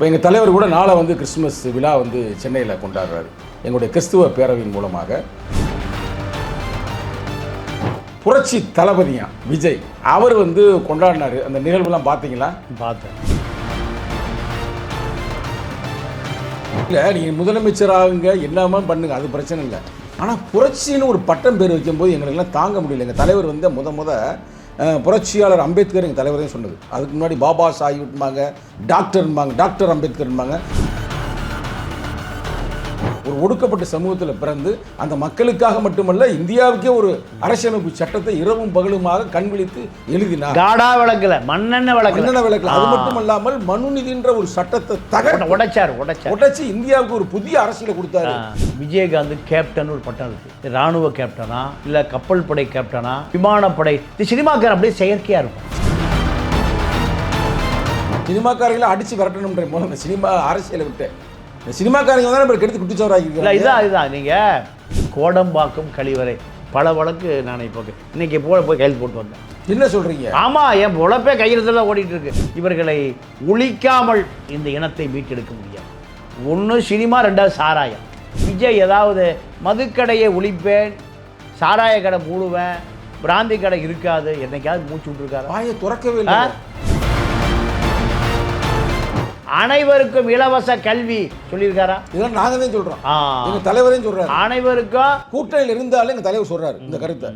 இப்போ எங்கள் தலைவர் கூட நாளை வந்து கிறிஸ்துமஸ் விழா வந்து சென்னையில் கொண்டாடுறாரு. எங்களுடைய கிறிஸ்துவ பேரவையின் மூலமாக. புரட்சி தளபதியா விஜய் அவர் வந்து கொண்டாடினாரு. அந்த நிகழ்வுலாம் பார்த்தீங்களா? பார்த்தேன். இல்லை நீங்கள் முதலமைச்சராகுங்க எல்லாமே பண்ணுங்க அது பிரச்சனை இல்லை. ஆனால் புரட்சின்னு ஒரு பட்டம் பேர் வைக்கும்போது எங்களுக்கெல்லாம் தாங்க முடியல. எங்கள் தலைவர் வந்து முத முத புரட்சியாளர் அம்பேத்கர் எங்கள் தலைவரையும் சொன்னது. அதுக்கு முன்னாடி பாபா சாஹிப்மாங்க டாக்டர்ம்பாங்க டாக்டர் அம்பேத்கர்ம்பாங்க ஒரு ஒடுக்கப்பட்ட சமூகத்தில் பிறந்து அந்த மக்களுக்காக மட்டுமல்ல இந்தியாவுக்கே ஒரு அரசியலமைப்பு சட்டத்தை இரவும் பகலுமாக கண் விழித்து எழுதினார். காடா விளக்கல மண்ணெண்ணெய் விளக்கல. மன்னன விளக்கில். அது மட்டுமல்லாமல் மனுநீதின்ற ஒரு சட்டத்தை தகர்த்து உடைச்சார் உடைச்சார். உடைச்சு இந்தியாவுக்கு ஒரு புதிய அரசியலை கொடுத்தாரு. விஜயகாந்த் கேப்டன் ஒரு பட்டம் இருக்கு. ராணுவ கேப்டனா இல்ல கப்பல் படை கேப்டனா விமானப்படை. இது சினிமாக்காரன் அப்படியே செயற்கையா இருக்கும். சினிமாக்காரங்களை அடிச்சு விரட்டணும்ன்ற மூலம் சினிமா அரசியலை விட்டு சினிமாக்காரங்க தான் நம்ம கெடுத்து இல்ல குட்டிச்சவராக இதான். இதுதான் நீங்க கோடம்பாக்கம் கழிவறை. பல வழக்கு நான் இப்போ இன்னைக்கு போய் போய் கையில் போட்டு வந்தேன். என்ன சொல்றீங்க? ஆமா என் பொழப்பே கையில் தான் ஓடிட்டு இருக்கு. இவர்களை ஒழிக்காமல் இந்த இனத்தை மீட்டெடுக்க முடியாது. ஒன்று சினிமா ரெண்டாவது சாராயம். விஜய் ஏதாவது மதுக்கடையை ஒழிப்பேன் சாராய கடை மூடுவேன் பிராந்தி கடை இருக்காது என்னைக்காவது மூச்சு விட்டுருக்காரா? வாயை திறக்கவே இல்லை? அனைவருக்கும் இலவச கல்வி சொல்லியிருக்காரா? இதெல்லாம் நாங்க தான் சொல்றோம். எங்க தலைவரையும் சொல்றாரு. அனைவருக்கும் கூட்டணியில் இருந்தாலும் எங்க தலைவர் சொல்றாரு இந்த கருத்தை.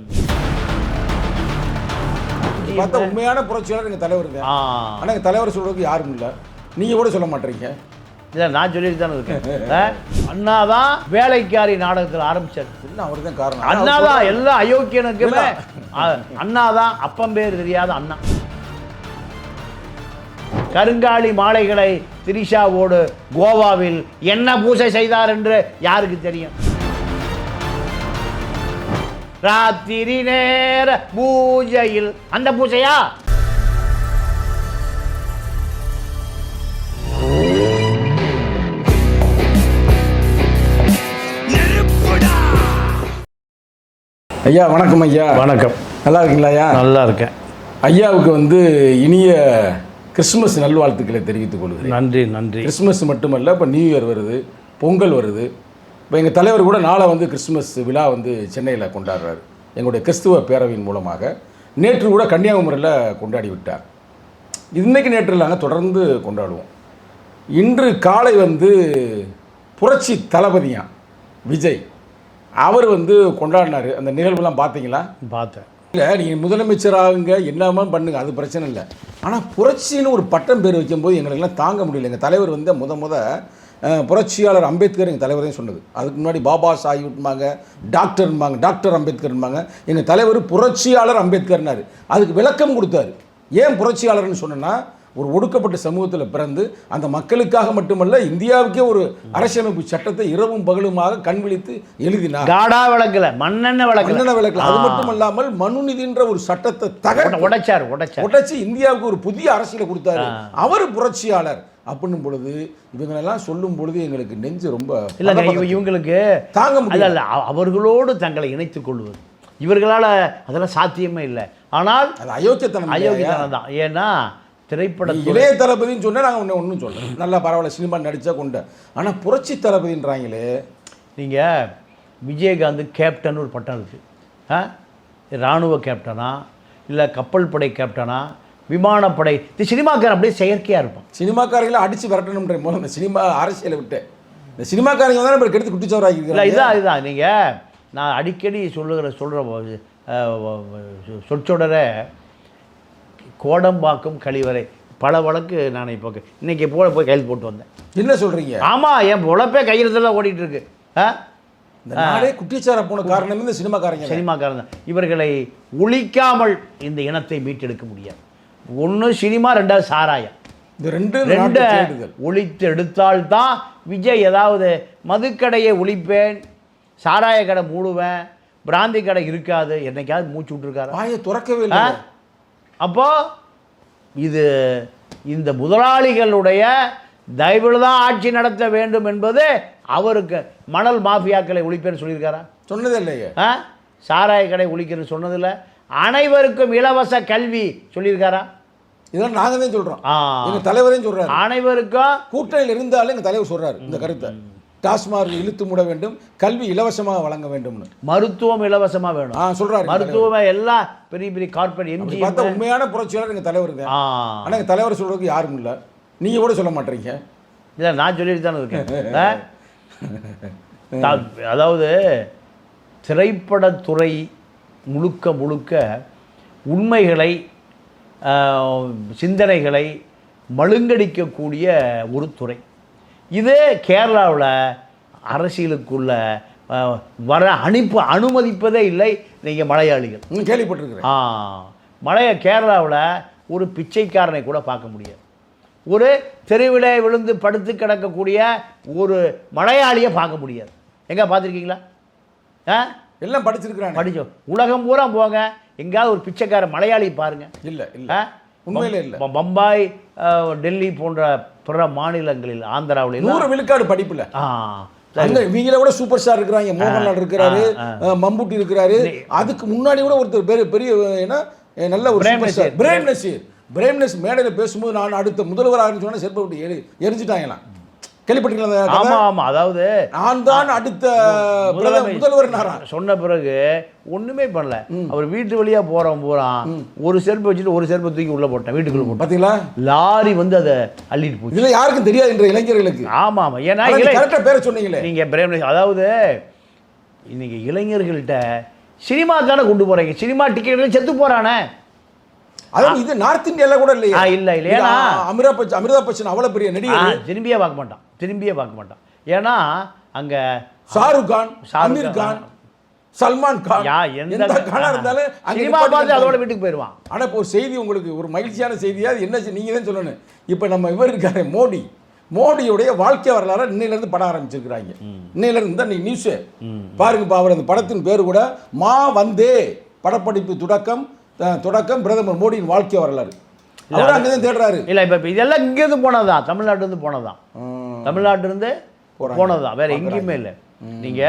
பார்த்தா உண்மையான புரட்சியாளர் எங்க தலைவர் தான் ஆ. ஆனா எங்க தலைவர் சொல்றதுக்கு யாரும் இல்ல. நீங்க கூட சொல்ல மாட்டீங்க. இல்லை நான் சொல்லிட்டு தானே இருக்கேன். ஆ? அண்ணாதான் வேலைக்காரி நாடகத்தில் ஆரம்பிச்சார். என்ன அவர் தான் காரணம் அண்ணாதான் எல்லா அயோக்கியனுக்குமே அ- அண்ணாதான் அப்பம் பேர் தெரியாத அண்ணா. கருங்காலி மாலைகளை திரிஷாவோடு கோவாவில் என்ன பூஜை செய்தார் என்று யாருக்கு தெரியும்? ராத்திரி நேர பூஜையில் அந்த பூஜையா ஐயா வணக்கம் ஐயா. வணக்கம். நல்லா இருக்கீங்களா ஐயா? நல்லா இருக்கேன். ஐயாவுக்கு வந்து இனிய கிறிஸ்துமஸ் நல்வாழ்த்துக்களை தெரிவித்துக் கொள்கிறேன். நன்றி நன்றி. கிறிஸ்துமஸ் மட்டுமல்ல இப்போ நியூ இயர் வருது பொங்கல் வருது. இப்போ எங்கள் தலைவர் கூட நாளை வந்து கிறிஸ்துமஸ் விழா வந்து சென்னையில் கொண்டாடுறாரு. எங்களுடைய கிறிஸ்துவ பேரவையின் மூலமாக. நேற்று கூட கன்னியாகுமரியில் கொண்டாடி விட்டார். இன்னைக்கு நேற்று இல்லைங்க தொடர்ந்து கொண்டாடுவோம். இன்று காலை வந்து புரட்சி தளபதியா விஜய் அவர் வந்து கொண்டாடினார். அந்த நிகழ்வுலாம் பார்த்தீங்களா? பார்த்தேன். இல்லை நீங்கள் முதலமைச்சராகுங்க என்னமான்னு பண்ணுங்க அது பிரச்சனை இல்லை. ஆனால் புரட்சின்னு ஒரு பட்டம் பேர் வைக்கும்போது எங்களுக்கெல்லாம் தாங்க முடியல. எங்கள் தலைவர் வந்து முத முத புரட்சியாளர் அம்பேத்கர் எங்கள் தலைவர் தான் சொன்னது. அதுக்கு முன்னாடி பாபா சாஹிப்மாங்க டாக்டர்ம்பாங்க டாக்டர் அம்பேத்கர்ம்பாங்க எங்கள் தலைவர் புரட்சியாளர் அம்பேத்கர்னாரு. அதுக்கு விளக்கம் கொடுத்தாரு. ஏன் புரட்சியாளர்னு சொன்னேன்னா ஒரு ஒடுக்கப்பட்ட சமூகத்தில் பிறந்து அந்த மக்களுக்காக மட்டுமல்ல இந்தியாவுக்கே ஒரு அரசியலமைப்பு சட்டத்தை இரவும் பகலுமாக கண் விழித்து எழுதினார். காடா விளக்கல மண்ணெண்ணெய் விளக்கல. மன்னன விளக்கில். அது மட்டுமல்லாமல் மனுநீதின்ற ஒரு சட்டத்தை தகர்த்து உடைச்சார் உடைச்சார். உடைச்சு இந்தியாவுக்கு ஒரு புதிய அரசியலை கொடுத்தாரு. அவர் புரட்சியாளர். அப்படின்னும் பொழுது இவங்களெல்லாம் சொல்லும் பொழுது எங்களுக்கு நெஞ்சு ரொம்ப இல்லைங்க இவங்களுக்கு தாங்க முடியல. அவர்களோடு தங்களை இணைத்துக் கொள்வது. இவர்களால் அதெல்லாம் சாத்தியமே இல்லை. ஆனால் அது அயோக்கியத்தனம்? அயோக்கியத்தனம் தான் ஏன்னா நீ திரைப்படத்துறை இளைய தளபதின்னு சொன்னா நாங்கள் ஒன்று ஒன்றும் சொல்ல நல்லா பரவாயில்ல சினிமா நடிச்சா கொண்ட. ஆனா புரட்சி தளபதின்றாங்களே. நீங்கள் விஜயகாந்த் கேப்டன் ஒரு பட்டம் இருக்கு. ஆ? இராணுவ கேப்டனா இல்லை கப்பல் படை கேப்டனா விமானப்படை இது சினிமாக்காரன் அப்படியே செயற்கையாக இருப்பான். சினிமாக்காரங்களை அடிச்சு விரட்டணும்ன்ற மூலம் இந்த சினிமா அரசியலை விட்டு. இந்த சினிமாக்காரங்க தான் நம்ம கெடுத்து குட்டிச்சவராக இதான் இதுதான் நீங்கள் நான் அடிக்கடி சொல்லுகிற சொல்கிற சொற்றொடரை கோடம்பாக்கம் கழிவறை. பல வழக்கு நான் இப்போ இன்னைக்கு போய் போய் கையில் போட்டு வந்தேன். என்ன சொல்றீங்க? ஆமாம் என் பொழப்பே கையில் தான் ஓடிட்டு இருக்கு ஆ நாடே குட்டிச்சார போன காரணமே இந்த சினிமாக்காரங்க தான். இவர்களை ஒழிக்காமல் இந்த இனத்தை மீட்டெடுக்க முடியாது. ஒன்று சினிமா ரெண்டாவது சாராயம். இந்த ரெண்டு ரெண்டு ஒழித்து எடுத்தால்தான் விஜய் ஏதாவது மதுக்கடையை ஒழிப்பேன் சாராய கடை மூடுவேன் பிராந்தி கடை இருக்காது என்னைக்காவது மூச்சு விட்டுருக்காரா? வாயை திறக்கவே? இல்லை அப்போ இது இந்த முதலாளிகளுடைய தயவில் தான் ஆட்சி நடத்த வேண்டும் என்பது அவருக்கு மணல் மாஃபியாக்களை ஒழிப்பேன்னு சொல்லியிருக்காரா? சொன்னதே இல்லையே. ஆ? சாராய கடை ஒழிக்கிறது சொன்னதில்ல அனைவருக்கும் இலவச கல்வி சொல்லியிருக்காரா? இதெல்லாம் நாங்க தான் சொல்றோம். ஆ. எங்க தலைவரையும் சொல்றாரு. அனைவருக்கும் கூட்டணியில் இருந்தாலும் எங்க தலைவர் சொல்றாரு இந்த கருத்தை. டாஸ்மாக் இழுத்து மூட வேண்டும் கல்வி இலவசமாக வழங்க வேண்டும்னு. மருத்துவம் இலவசமா வேணும். ஆ தலைவர். மருத்துவம் எல்லாம் பெரிய பெரிய கார்பரேட் எம்ஜி பார்த்தா உண்மையான புரட்சியாளர் எங்க தலைவருங்க. ஆ. ஆனா எங்க தலைவர் சொல்றதுக்கு யாரும் இல்ல. நீங்க கூட சொல்ல மாட்டீங்க. இல்லை நான் சொல்லிட்டு தானே இருக்கேன். அதாவது திரைப்படத்துறை முழுக்க முழுக்க உண்மைகளை சிந்தனைகளை மழுங்கடிக்கக்கூடிய ஒரு துறை. இது கேரளாவில் அரசியலுக்குள்ள வர அனுப்பு அனுமதிப்பதே இல்லை நீங்கள் மலையாளிகள். கேள்விப்பட்டிருக்கிறேன். ஆ மலைய கேரளாவில் ஒரு பிச்சைக்காரனை கூட பார்க்க முடியாது. ஒரு தெருவிலே விழுந்து படுத்து கிடக்கக்கூடிய ஒரு மலையாளியை பார்க்க முடியாது. எங்கே பார்த்துருக்கீங்களா? ஆ? எல்லாம் படிச்சிருக்கிறாங்க படிச்சோம் உலகம் பூரா போங்க. எங்கேயாவது ஒரு பிச்சைக்கார மலையாளி பாருங்க. இல்ல இல்ல? உண்மையில இல்ல. பம்பாய் டெல்லி போன்ற பிற மாநிலங்களில் ஆந்திராவில் நூறு விழுக்காடு படிப்புல. அங்க இவங்கள கூட சூப்பர் ஸ்டார் இருக்கிறாங்க. மோகன்லால் இருக்கிறாரு மம்முட்டி இருக்கிறாரு. அதுக்கு முன்னாடி கூட ஒருத்தர் பெரிய பெரிய என்ன அஹ், நல்ல ஒரு பிரேம் சூப்பர் ஸ்டார். பிரேம் நசீர். பிரேம் நசீர் மேடையில் பேசும்போது நான் அடுத்த முதல்வராக சொன்னா செருப்பை விட்டு எரி எரிஞ்சிட்டாங்களாம். கேள்விப்பட்டீங்களா? ஆமாம் ஆமாம் அதாவது நான் தான் அடுத்த முதல்வர் சொன்ன பிறகு ஒண்ணுமே பண்ணல. அவர் வீட்டு வழியா போறவன் பூரா ஒரு செருப்பு வச்சுட்டு ஒரு செருப்பை தூக்கி உள்ள போட்டேன் வீட்டுக்குள்ள போட்டேன். பாத்தீங்களா? லாரி வந்து அதை அள்ளிட்டு போச்சு. இதுல யாருக்கும் தெரியாது என்ற இளைஞர்களுக்கு. ஆமா ஆமா. ஏன்னா கரெக்டா பேரை சொன்னீங்களே. நீங்க பிரேம் அதாவது இன்னைக்கு இளைஞர்கள்ட்ட சினிமா தானே கொண்டு போறீங்க. சினிமா டிக்கெட்ல செத்து போறானே. அதாவது இது நார்த் இந்தியால கூட இல்லையா. இல்ல, இல்ல. ஏன்னா- அமிதாப் பச்சன் அமிதாப் பச்சன் அவ்வளவு பெரிய நடிகர். திரும்பியே பார்க்க மாட்டான். திரும்பியே பார்க்க மாட்டான். ஏன்னா அங்க ஷாருக் கான் ஷாருக் அமீர் கான். சல்மான் கான் எந்த கானா இருந்தாலும் அங்க சினிமா பார்த்து அதோட. வீட்டுக்கு போயிடுவான் ஆனா இப்போ ஒரு செய்தி உங்களுக்கு ஒரு மகிழ்ச்சியான செய்தியா என்ன செய்- நீங்க தான் சொல்லணும். இப்போ நம்ம இவர் இருக்காரு மோடி. மோடியுடைய வாழ்க்கை வரலாறு இன்னையில இருந்து படம் ஆரம்பிச்சிருக்கிறாங்க. இன்னையில இருந்து தான் நியூஸ் பாருங்கப்பா அவர் அந்த படத்தின் பேர் கூட மா வந்தே படப்படிப்பு தொடக்கம் தொடக்கம் பிரதமர் மோடியின் வாழ்க்கை வரலாறு. அவர் அங்கதான் தேடுறாரு. இல்ல இப்ப இதெல்லாம் இங்கேருந்து போனதுதான் தமிழ்நாட்டுல இருந்து போனதுதான் தமிழ்நாட்டுல இருந்து போறாங்க. போனதுதான் வேற எங்கேயுமே இல்லை. நீங்க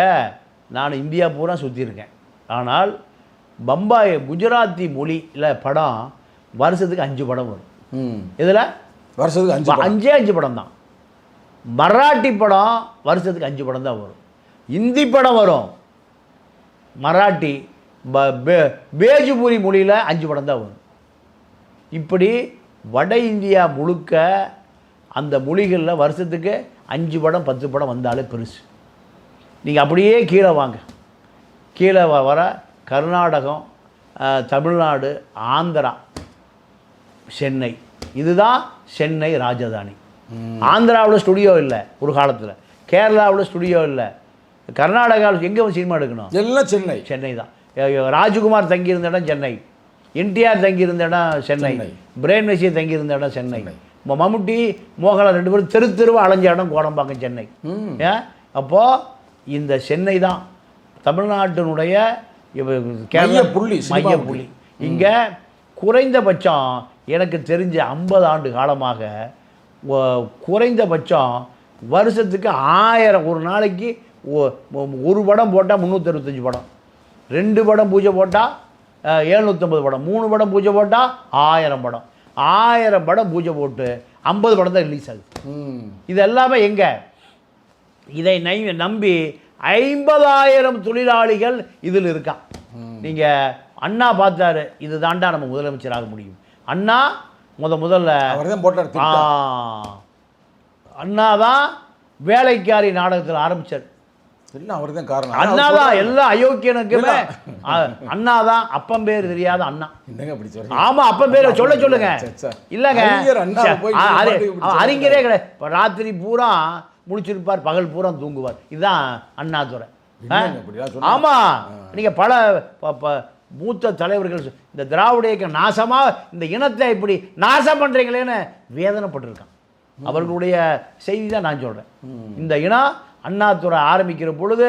நான் இந்தியா பூரா சுற்றியிருக்கேன் ஆனால் பம்பாய் குஜராத்தி மொழியில் படம் வருஷத்துக்கு அஞ்சு படம் வரும். இதில் வருஷத்துக்கு அஞ்சு. அஞ்சே அஞ்சு படம் தான். மராட்டி படம் வருஷத்துக்கு அஞ்சு படம் தான் வரும். இந்தி படம் வரும். மராட்டி பேஜுபூரி மொழியில் அஞ்சு படம் தான் வரும். இப்படி வட இந்தியா முழுக்க அந்த மொழிகளில் வருஷத்துக்கு அஞ்சு படம் பத்து படம் வந்தாலே பெருசு. நீங்கள் அப்படியே கீழே வாங்க. கீழே வர கர்நாடகம் தமிழ்நாடு ஆந்திரா சென்னை. இதுதான் சென்னை ராஜதானி. ஆந்திராவில் ஸ்டுடியோ இல்லை ஒரு காலத்தில். கேரளாவில் ஸ்டுடியோ இல்லை. கர்நாடகாவில் எங்கே சினிமா எடுக்கணும்? எல்லாம் சென்னை. சென்னை தான். ராஜ்குமார் தங்கியிருந்த இடம் சென்னை. என்டிஆர் தங்கியிருந்த இடம் சென்னை. பிரேம் நசீர் தங்கியிருந்த இடம் சென்னை. மம்முட்டி மோகன்லால் ரெண்டு பேரும் தெரு தெருவா அலைஞ்ச இடம் கோடம்பாக்கம் சென்னை. அப்போது இந்த சென்னை தான் தமிழ்நாட்டினுடைய கேரளா- மையப்புள்ளி, சினிமா மையப்புள்ளி. இங்கே குறைந்தபட்சம் எனக்கு தெரிஞ்ச ஐம்பது ஆண்டு காலமாக குறைந்தபட்சம் வருஷத்துக்கு ஆயிரம் ஒரு நாளைக்கு ஒரு படம் போட்டால் முந்நூற்றறுபத்தஞ்சு படம். ரெண்டு படம் பூஜை போட்டால் எழுநூற்றம்பது படம். மூணு படம் பூஜை போட்டால் ஆயிரம் படம். ஆயிரம் படம் பூஜை போட்டு ஐம்பது படம் தான் ரிலீஸ் ஆகுது. இது எல்லாமே எங்கே? இதை நை நம்பி ஐம்பதாயிரம் தொழிலாளிகள் இதில் இருக்கான். நீங்கள் அண்ணா பார்த்தாரு இது தாண்டா நம்ம முதலமைச்சராக முடியும். அண்ணா முத முதல்ல போட்டார். அண்ணா தான் வேலைக்காரி நாடகத்தில் ஆரம்பிச்சார். எல்லாம் அவர் தான் காரணம்? அண்ணா அவர் தான் சொல்றாரு. எல்லா அயோக்கியனுக்குமே. அண்ணா தான் அப்பன் பேர் தெரியாத அண்ணா. என்னங்க அப்படி அப்பன் பேரை சொல்ல சொல்லுங்க. இல்லங்க. அறிஞர் கிடையாது. இப்போ ராத்திரி பூரா முடிச்சிருப்பார் பகல் பூரா தூங்குவார். இதுதான் அண்ணாதுரை? ஆமா. நீங்க பல மூத்த தலைவர்கள் இந்த திராவிட இயக்கம் நாசமா இந்த இனத்தை இப்படி நாசம் பண்றீங்களேன்னு வேதனைப்பட்டிருக்கான். அவர்களுடைய செய்தி தான் நான் சொல்றேன். இந்த இனம் அண்ணாதுரை ஆரம்பிக்கிற பொழுது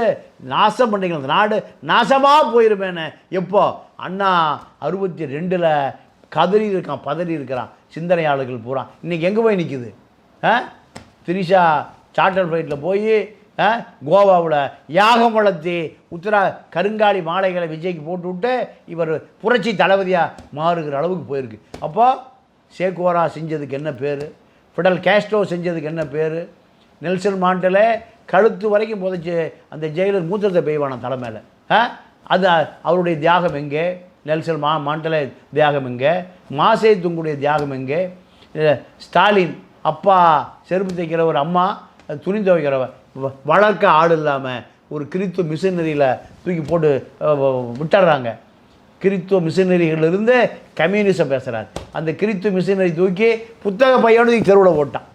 நாசம் பண்ணிக்கணும். அந்த நாடு நாசமாக போயிருமேன்னு. எப்போ? அண்ணா அறுபத்தி ரெண்டில் கதறி இருக்கான் பதறி இருக்கிறான். சிந்தனையாளர்கள் பூரா. இன்றைக்கி எங்கே போய் நிற்குது ஆ? திரிஷா சார்ட்டர் ஃப்ளைட்டில் போய் கோவாவில் யாகம் வளர்த்தி உத்தரா கருங்காலி மாலைகளை விஜய்க்கு போட்டு விட்டு இவர் புரட்சி தளபதியாக மாறுகிற அளவுக்கு போயிருக்கு. அப்போது சேக்குவாரா செஞ்சதுக்கு என்ன பேர்? ஃபிடல் கேஸ்ட்ரோ செஞ்சதுக்கு என்ன பேர்? நெல்சன் மாண்டலே கழுத்து வரைக்கும் புதைச்சி அந்த ஜெயிலர் மூத்திரத்தை பெய்வான தலைமையில் ஆ? அது அவருடைய தியாகம் எங்கே? நெல்சன் மா மாண்டலே தியாகம் எங்கே? மாசே துங்குடைய தியாகம் எங்கே? ஸ்டாலின் அப்பா செருப்பு தைக்கிறவர் அம்மா துணி துவைக்கிறவர் வ- வளர்க்க ஆள் இல்லாமல் ஒரு கிறித்துவ மிஷினரியில் தூக்கி போட்டு விட்டுடுறாங்க விட்டுறாங்க. கிறித்துவ மிஷினரிகளிலிருந்து கம்யூனிசம் பேசுகிறார் அந்த கிறித்துவ மிஷினரி தூக்கி புத்தக பையனு தெருவில் போட்டான்.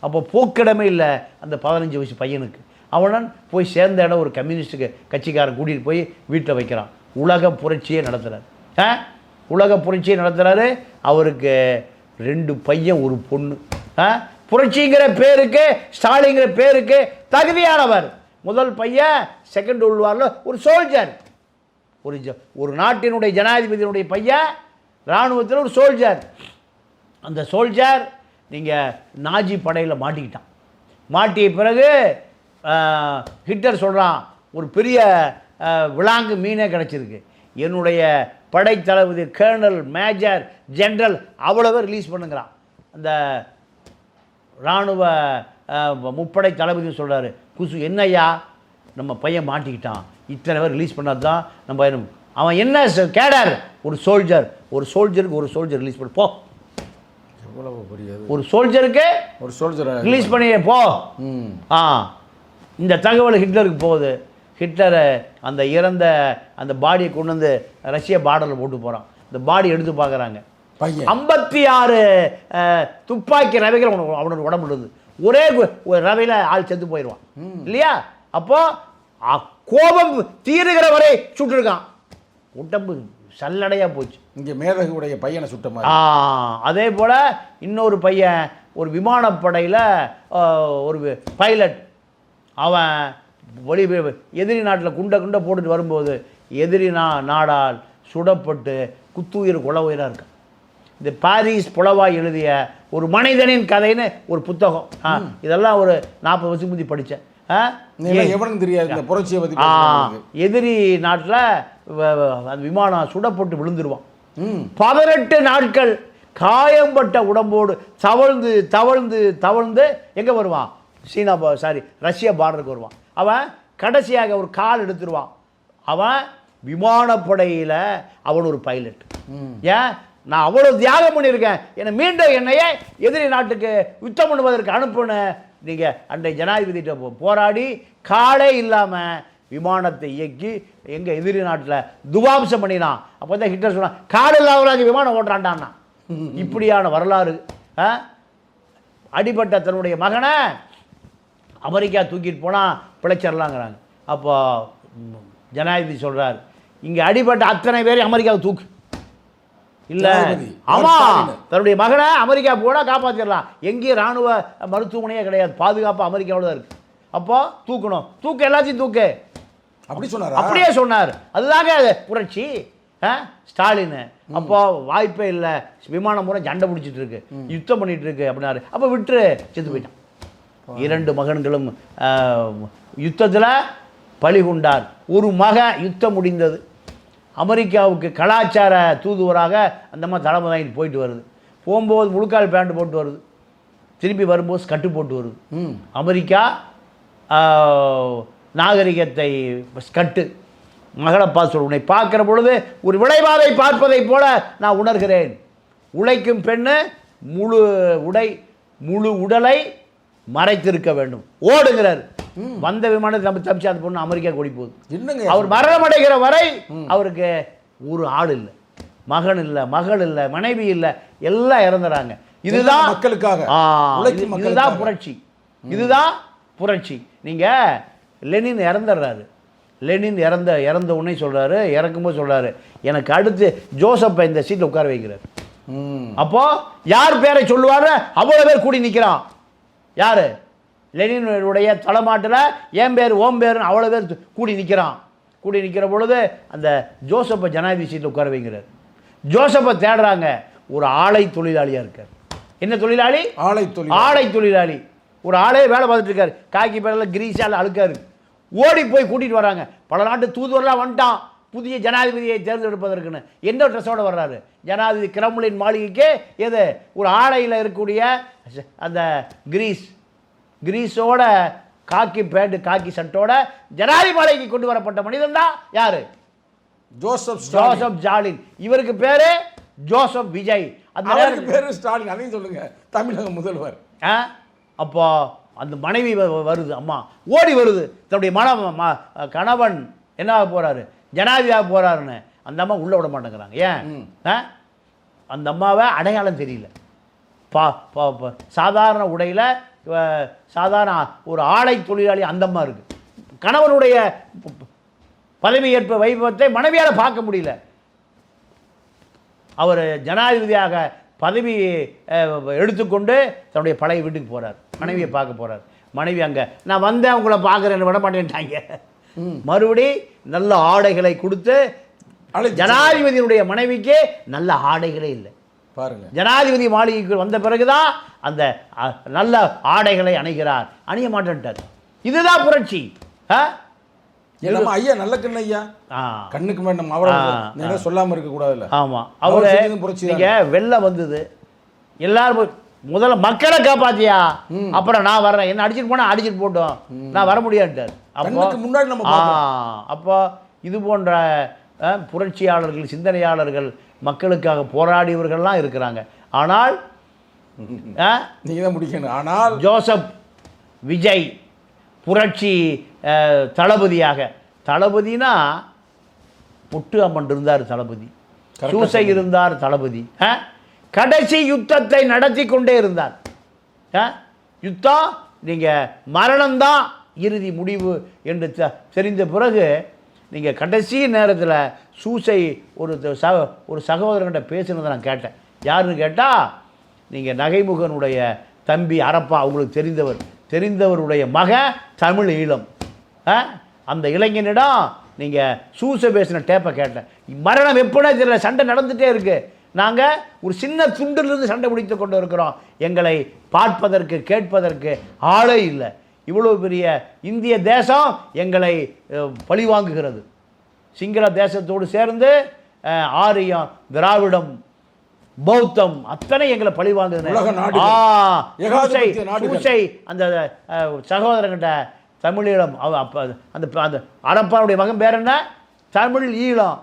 அப்போ போக்கிடமே இல்லை அந்த பதினஞ்சு வயசு பையனுக்கு. அவனன் போய் சேர்ந்த இடம் ஒரு கம்யூனிஸ்ட்டுக்கு கட்சிக்காரன் கூட்டிகிட்டு போய் வீட்டில் வைக்கிறான். உலக புரட்சியை நடத்துகிறார் ஆ? உலக புரட்சியை நடத்துகிறாரு அவருக்கு ரெண்டு பையன் ஒரு பொண்ணு. ஆ? புரட்சிங்கிற பேருக்கு ஸ்டாலிங்கிற பேருக்கு தகுதியானவர். முதல் பையன் செகண்ட் உள்வாரில் ஒரு சோல்ஜர் ஒரு ஜ ஒரு நாட்டினுடைய ஜனாதிபதியினுடைய பையன் இராணுவத்தில் ஒரு சோல்ஜர் அந்த சோல்ஜர் நீங்கள் நாஜி படையில் மாட்டிக்கிட்டான். மாட்டிய பிறகு ஹிட்டர் ஹிட்லர் சொல்கிறான் ஒரு பெரிய விலாங்கு மீனே கிடச்சிருக்கு. என்னுடைய படைத்தளபதி கேர்னல் மேஜர் ஜென்ரல் அவ்வளவு ரிலீஸ் பண்ணுங்கிறான். அந்த இராணுவ முப்படை தளபதினு சொல்கிறாரு குசு என்னையா நம்ம பையன் மாட்டிக்கிட்டான். இத்தனை பேர் ரிலீஸ் பண்ணது தான் நம்ம அவன் என்ன கேடர்? ஒரு சோல்ஜர் ஒரு சோல்ஜருக்கு ஒரு சோல்ஜர் ரிலீஸ் பண்ண போ. ஒரு சோல்ஜருக்கு ஒரு சோல்ஜர் ரிலீஸ் பண்ணி போ. ம். ஆ. இந்த தகவல் ஹிட்லருக்கு போகுது. ஹிட்லரை அந்த இறந்த அந்த பாடியை கொண்டு வந்து ரஷ்ய பார்டரில் போட்டு போகிறான் இந்த பாடி எடுத்து பார்க்குறாங்க. ஐம்பத்தி ஆறு துப்பாக்கி ரவைகள் அவனுக்கு அவனோட உடம்புல இருந்து ஒரே ரவையில் ஆள் செத்து போயிடுவான். இல்லையா? அப்போ அ, கோபம் தீருகிற வரை சுட்டுருக்கான். உடம்பு சல்லடையாக போச்சு. இங்கே மேதகுடைய பையனை சுட்ட அதே போல் இன்னொரு பையன் ஒரு விமானப்படையில் ஒரு பைலட் அவன் வெளி எதிரி நாட்டில் குண்டை குண்டை போட்டுட்டு வரும்போது எதிரி நா நாடால் சுடப்பட்டு குத்துயிர் குல உயிராக இருக்கான் இந்த பாரிஸ் புலவாய் எழுதிய ஒரு மனிதனின் கதைன்னு ஒரு புத்தகம். இதெல்லாம் ஒரு நாற்பது வருஷம் முந்தி படித்தேன் எவனுக்கும் தெரியாது. எதிரி நாட்டில் அந்த விமானம் சுடப்பட்டு விழுந்துருவான். பதினெட்டு நாட்கள் காயம்பட்ட உடம்போடு தவழ்ந்து தவழ்ந்து தவழ்ந்து எங்கே வருவான்? சீனா சாரி ரஷ்யா பார்டருக்கு வருவான். அவன் கடைசியாக ஒரு கால் எடுத்துருவான். அவன் விமானப்படையில் அவன் ஒரு பைலட் ஏன்? நான் அவ்வளோ தியாகம் பண்ணியிருக்கேன். என்னை மீண்டும் என்னையே எதிரி நாட்டுக்கு யுத்தம் பண்ணுவதற்கு அனுப்புன நீங்கள் அன்றைய ஜனாதிபதிகிட்ட போராடி காலே இல்லாமல் விமானத்தை இயக்கி எங்கள் எதிரி நாட்டில் துவாம்சம் பண்ணினான். அப்போ தான் ஹிட்லர் சொன்னான் காடு இல்லாதவராக விமானம் ஓட்டுறான்டான்னா. இப்படியான வரலாறு? அடிபட்ட தன்னுடைய மகனை அமெரிக்கா தூக்கிட்டு போனால் பிழைச்சிடலாங்கிறாங்க அப்போ ஜனாதிபதி சொல்கிறார் இங்கே அடிபட்ட அத்தனை பேரையும் அமெரிக்காவை தூக்கு. இல்லை. ஜனாதிபதி. ஆமா ஸ்டாலின். தன்னுடைய மகனை அமெரிக்கா போனால் காப்பாற்றிடலாம் எங்கேயும் இராணுவ மருத்துவமனையே கிடையாது. பாதுகாப்பு அமெரிக்காவோட தான் இருக்கு. அப்போ தூக்கணும். தூக்கு எல்லாத்தையும் தூக்கு. அப்படி சொன்னாரா? அப்படியே சொன்னார். அதுதாங்க அது புரட்சி? ஸ்டாலின். அப்போ வாய்ப்பே இல்லை. விமானம் பூரா சண்டை பிடிச்சிட்டு இருக்கு. யுத்தம் பண்ணிட்டு இருக்கு அப்படின்னாரு. அப்போ விட்டுரு. செத்து போயிட்டான். இரண்டு மகன்களும் யுத்தத்தில் பலி கொண்டார். ஒரு மக யுத்தம் முடிந்தது. அமெரிக்காவுக்கு கலாச்சார தூதுவராக அந்த மாதிரி தலைமை வாங்கிட்டு போயிட்டு வருது. போகும்போது முழுக்கால் பேண்ட் போட்டு வருது. திரும்பி வரும்போது ஸ்கட்டு போட்டு வருது. அமெரிக்கா நாகரிகத்தை ஸ்கட்டு மகளப்பா சொல் உன்னை பார்க்கிற பொழுது ஒரு விளைவாதை பார்ப்பதைப் போல நான் உணர்கிறேன். உழைக்கும் பெண்ணு முழு உடை முழு உடலை மறைத்திருக்க வேண்டும். ஓடுங்கிறார் வந்த விமானத்தை நம்ம தப்பிச்சு அந்த பொண்ணு அமெரிக்கா ஓடி போகுது. என்னங்க அவர் மரணம் அடைகிற வரை அவருக்கு ஒரு ஆள் இல்லை. மகன் இல்லை மகள் இல்லை மனைவி இல்லை எல்லாம் இறந்துறாங்க. இதுதான் மக்களுக்காக. இதுதான் புரட்சி. இதுதான் புரட்சி. நீங்க லெனின் இறந்துடுறாரு. லெனின் இறந்த இறந்த உடனே சொல்றாரு இறக்கும்போது சொல்றாரு எனக்கு அடுத்து ஜோசப்பை இந்த சீட்டில் உட்கார வைக்கிறார். ம். அப்போ யார் பேரை சொல்லுவாரு அவ்வளோ பேர் கூடி நிற்கிறான் யார்? லெனினுடைய தலைமாட்டில் என் பேர் ஓம் பேருன்னு அவ்வளோ பேர் கூடி நிற்கிறான் கூடி நிற்கிற பொழுது அந்த ஜோசப்பை ஜனாதிபதி சீட்டில் உட்கார வைக்கிறார். ஜோசப்பை தேடுறாங்க. ஒரு ஆலை தொழிலாளியாக இருக்கார். என்ன தொழிலாளி? ஆலை தொழில் ஆலை தொழிலாளி. ஒரு ஆளே வேலை பார்த்துட்டு இருக்காரு. காக்கி பேரில் கிரீஸால் அழுக்காரு. ஓடி போய் கூட்டிகிட்டு வராங்க. பல நாட்டு தூதுவரெலாம் வந்துட்டான். புதிய ஜனாதிபதியை தேர்ந்தெடுப்பதற்குன்னு. எந்த ட்ரெஸ்ஸோட வர்றாரு? ஜனாதிபதி கிரம்லின் மாளிகைக்கு எது? ஒரு ஆடையில் இருக்கக்கூடிய அந்த கிரீஸ். கிரீஸோட காக்கி பேண்ட் காக்கி சட்டோட ஜனாதிபதி மாளிகைக்கு கொண்டு வரப்பட்ட மனிதன் தான் யாரு? ஜோசப் ஜோசப் ஜாலின். இவருக்கு பேரு ஜோசப் விஜய். அந்த பேரு ஸ்டாலின். அதையும் சொல்லுங்க. தமிழக முதல்வர். ஆ? அப்போ அந்த மனைவி வருது. அம்மா ஓடி வருது. தன்னுடைய மன கணவன் என்ன ஆக போறாரு? ஜனாதிபதியாக போறாருன்னு. அந்த அம்மா உள்ள விட மாட்டேங்கிறாங்க. ஏன்? அந்த அம்மாவை அடையாளம் தெரியல. பா பா- பா- சாதாரண உடையில் சாதாரண ஒரு ஆடை தொழிலாளி அந்த அம்மா இருக்கு. கணவனுடைய பதவியேற்பு வைபவத்தை மனைவியால் பார்க்க முடியல. அவர் ஜனாதிபதியாக பதவி எடுத்துக்கொண்டு தன்னுடைய பழைய வீட்டுக்கு போறார். மனைவியை பார்க்க போறார். மனைவி அங்கே நான் வந்தேன் உங்களை பார்க்குறேன்னு விட மாட்டேன்ட்டாங்க. மறுபடி நல்ல ஆடைகளை கொடுத்து ஜனாதிபதியினுடைய மனைவிக்கு நல்ல ஆடைகளே இல்லை. பாருங்க. ஜனாதிபதி மாளிகைக்கு வந்த பிறகுதான் அந்த நல்ல ஆடைகளை அணிகிறார். அணிய மாட்டேன்ட்டார். இதுதான் புரட்சி. ஆ? நம்ம ஐயா நல்ல கண்ணு ஐயா. கண்ணுக்கு மேல நம்ம அவரை ஆ, நீங்க சொல்லாம இருக்க கூடாதுல்ல ஆமாம் அவர் புரட்சி நீங்க வெள்ளம் வந்தது எல்லாரும் முதல்ல மக்களை காப்பாத்தியா? அப்புறம் நான் வர்றேன். என்ன அடிச்சிட்டு போனா அடிச்சிட்டு போட்டோம். நான் வர முடியாதுட்டார். அப்போ முன்னாடி நம்ம. அப்போ இது போன்ற புரட்சியாளர்கள் சிந்தனையாளர்கள் மக்களுக்காக போராடியவர்கள்லாம் இருக்கிறாங்க. ஆனால் அஹ், நீங்க தான் முடிக்கணும். ஆனால் ஜோசப் விஜய் புரட்சி தளபதியாக தளபதினா புட்டு அம்மன் இருந்தார் தளபதி சூசை. இருந்தார் தளபதி? கடைசி யுத்தத்தை நடத்தி கொண்டே இருந்தார்? யுத்தம் நீங்கள் மரணம்தான் இறுதி முடிவு என்று தெரிந்த பிறகு நீங்கள் கடைசி நேரத்தில் சூசை ஒரு சக ஒரு சகோதரன்கிட்ட பேசுனதை நான் கேட்டேன் யாருன்னு கேட்டால் நீங்கள் நகைமுகனுடைய தம்பி அரப்பா அவங்களுக்கு தெரிந்தவர் தெரிந்தவருடைய மகன் தமிழ் ஈழம்? அந்த இளைஞனிடம் நீங்கள் சூசை பேசின டேப்பை கேட்டேன். மரணம் எப்படினே தெரியல சண்டை நடந்துகிட்டே இருக்கு. நாங்கள் ஒரு சின்ன துண்டிலிருந்து சண்டை பிடித்து கொண்டு இருக்கிறோம். எங்களை பார்ப்பதற்கு கேட்பதற்கு ஆளே இல்லை. இவ்வளோ பெரிய இந்திய தேசம் எங்களை பழிவாங்குகிறது. சிங்கள தேசத்தோடு சேர்ந்து ஆரியம் திராவிடம் பௌத்தம் அத்தனை எங்களை பழி. வாங்குது அந்த சகோதரங்கிட்ட தமிழீழம் அவ அப்போ அந்த அந்த அரப்பாவுடைய மகன் பேர் என்ன? தமிழ் ஈழம்?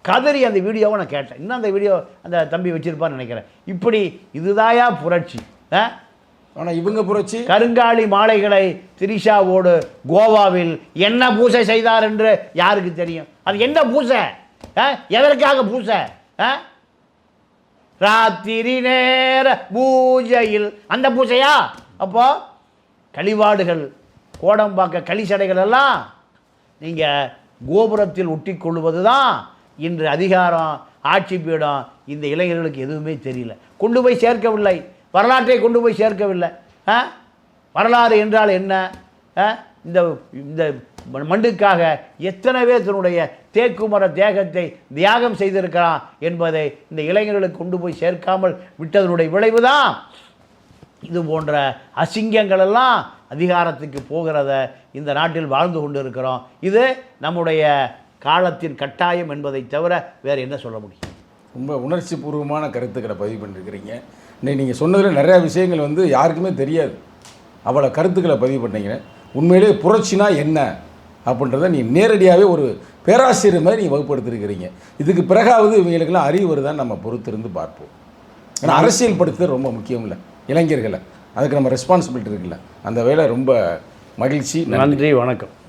கதறி அந்த வீடியோவை நான் கேட்டேன். இன்னும் அந்த வீடியோ அந்த தம்பி வச்சிருப்பான்னு நினைக்கிறேன். இப்படி இதுதாயா புரட்சி? ஆ? ஆனா இவங்க புரட்சி? கருங்காலி மாலைகளை திரிஷாவோடு கோவாவில் என்ன பூசை செய்தார் என்று யாருக்கு தெரியும்? அது என்ன பூசை? எதற்காக பூசை? ராத்திரி நேர பூஜையில். அந்த பூஜையா அப்போ கழிவாடுகள். கோடம்பாக்க களிசடைகள் எல்லாம் நீங்கள் கோபுரத்தில் ஒட்டி கொள்வது தான் இன்று அதிகாரம் ஆட்சி பீடம் இந்த இளைஞர்களுக்கு எதுவுமே தெரியல. கொண்டு போய் சேர்க்கவில்லை. வரலாற்றை கொண்டு போய் சேர்க்கவில்லை. ஆ? வரலாறு என்றால் என்ன? ஆ? இந்த இந்த மண்ணுக்காக எத்தனை பேர் தன்னுடைய தேக்குமர தேகத்தை தியாகம் செய்திருக்கிறான் என்பதை இந்த இளைஞர்களுக்கு கொண்டு போய் சேர்க்காமல் விட்டதனுடைய விளைவு தான் இது போன்ற அசிங்கங்கள் எல்லாம் அதிகாரத்துக்கு போகிறத இந்த நாட்டில் வாழ்ந்து கொண்டு இருக்கிறோம் இது நம்முடைய காலத்தின் கட்டாயம் என்பதை தவிர வேறு என்ன சொல்ல முடியும்? ரொம்ப உணர்ச்சி பூர்வமான கருத்துக்களை பதிவு பண்ணிருக்கிறீங்க. இன்னைக்கு நீங்கள் சொன்னதில் நிறையா விஷயங்கள் வந்து யாருக்குமே தெரியாது. அவ்வளோ கருத்துக்களை பதிவு பண்ணீங்க. உண்மையிலேயே புரட்சினா என்ன அப்படின்றத நீ நேரடியாகவே ஒரு பேராசிரியர் மாதிரி நீங்கள் வகுப்படுத்திருக்கிறீங்க. இதுக்கு பிறகாவது இவங்களுக்கெல்லாம் அறிவு வருதான்னு நம்ம பொறுத்திருந்து பார்ப்போம். ஏன்னா அரசியல் படுத்துறது ரொம்ப முக்கியம் இல்லை இளைஞர்களை. அதுக்கு நம்ம ரெஸ்பான்சிபிலிட்டி இருக்குல்ல. அந்த வேலை ரொம்ப மகிழ்ச்சி நன்றி வணக்கம்.